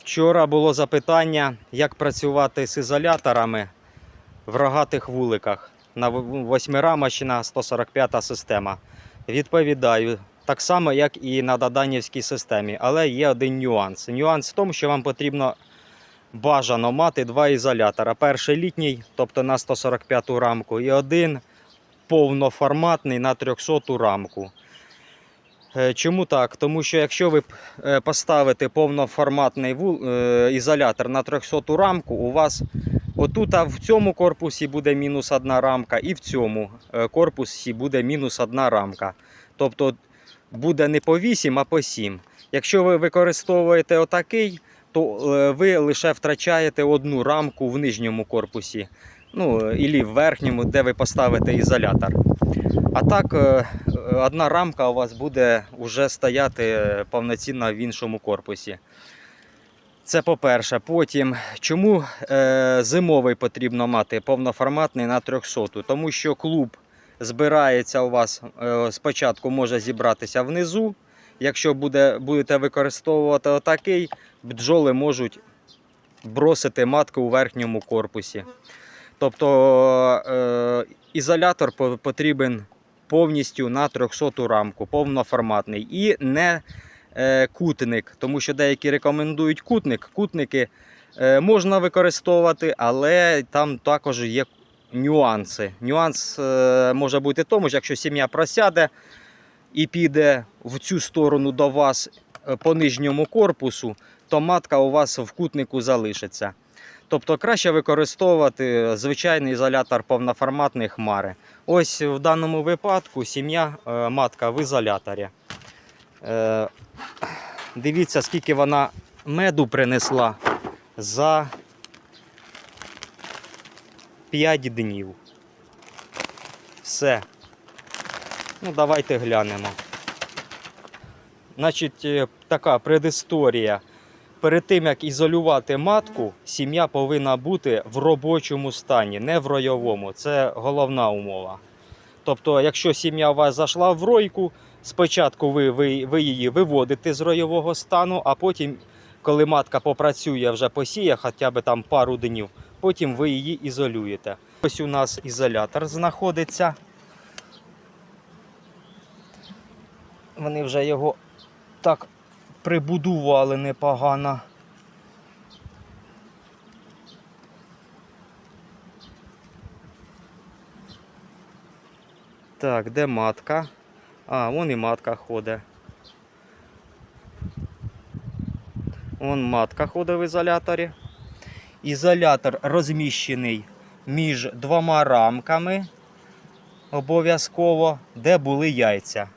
Вчора було запитання, як працювати з ізоляторами в рогатих вуликах на восьмирамочна 145 система. Відповідаю, так само, як і на Даданівській системі, але є один нюанс. Нюанс в тому, що вам потрібно бажано мати два ізолятора. Перший літній, тобто на 145 рамку, і один повноформатний на 300 рамку. Е, Чому так? Тому що якщо ви е, поставите повноформатний е, ізолятор на 300 рамку, у вас отут в цьому корпусі буде мінус одна рамка, і в цьому корпусі буде мінус одна рамка. Тобто буде не по 8, а по 7. Якщо ви використовуєте отакий, то ви лише втрачаєте одну рамку в нижньому корпусі, ну і в верхньому, де ви поставите ізолятор. А так, одна рамка у вас буде вже стояти повноцінно в іншому корпусі. Це по-перше. Потім, чому е, зимовий потрібно мати повноформатний на 300? Тому що клуб збирається у вас е, спочатку може зібратися внизу. Якщо буде, будете використовувати отакий, бджоли можуть бросити матку у верхньому корпусі. Тобто е, ізолятор потрібен повністю на 300 рамку, повноформатний. І не е, кутник, тому що деякі рекомендують кутник. Кутники е, можна використовувати, але там також є нюанси. Нюанс е, може бути в тому, що якщо сім'я просяде і піде в цю сторону до вас по нижньому корпусу, то матка у вас в кутнику залишиться. Тобто краще використовувати звичайний ізолятор повноформатної хмари. Ось в даному випадку сім'я е, матка в ізоляторі. Е, Дивіться, скільки вона меду принесла за 5 днів. Все. Ну, давайте глянемо. Значить, е, така предісторія. Перед тим, як ізолювати матку, сім'я повинна бути в робочому стані, не в ройовому. Це головна умова. Тобто, якщо сім'я у вас зайшла в ройку, спочатку ви, ви, ви її виводите з ройового стану, а потім, коли матка попрацює вже посіє, хоча б там пару днів, потім ви її ізолюєте. Ось у нас ізолятор знаходиться. Вони вже його так прибудували непогано. Так, де матка? А, вон і матка ходить. Вон матка ходить в ізоляторі. Ізолятор розміщений між двома рамками обов'язково, де були яйця.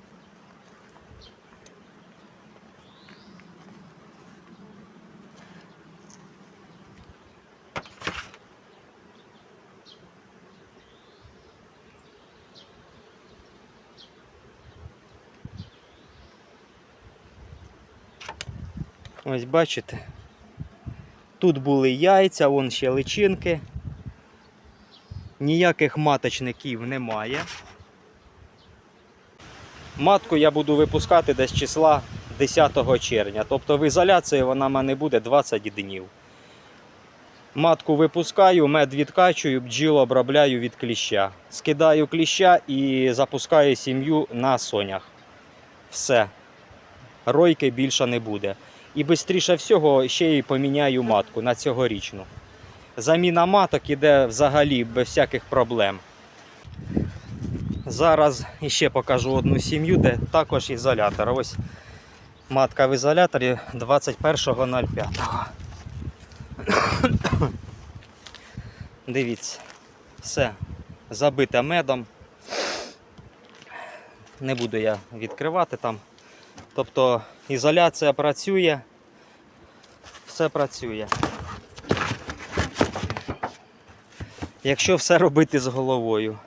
Ось бачите. Тут були яйця, вон ще личинки. Ніяких маточників немає. Матку я буду випускати десь числа 10 червня. Тобто в ізоляції вона в мене буде 20 днів. Матку випускаю, мед відкачую, бджіл обробляю від кліща. Скидаю кліща і запускаю сім'ю на сонях. Все. Ройки більше не буде. І швидше всього ще й поміняю матку на цьогорічну. Заміна маток іде взагалі без всяких проблем. Зараз ще покажу одну сім'ю, де також ізолятор. Ось матка в ізоляторі 21.05. Дивіться, все забите медом. Не буду я відкривати там. Тобто ізоляція працює, все працює. Якщо все робити з головою.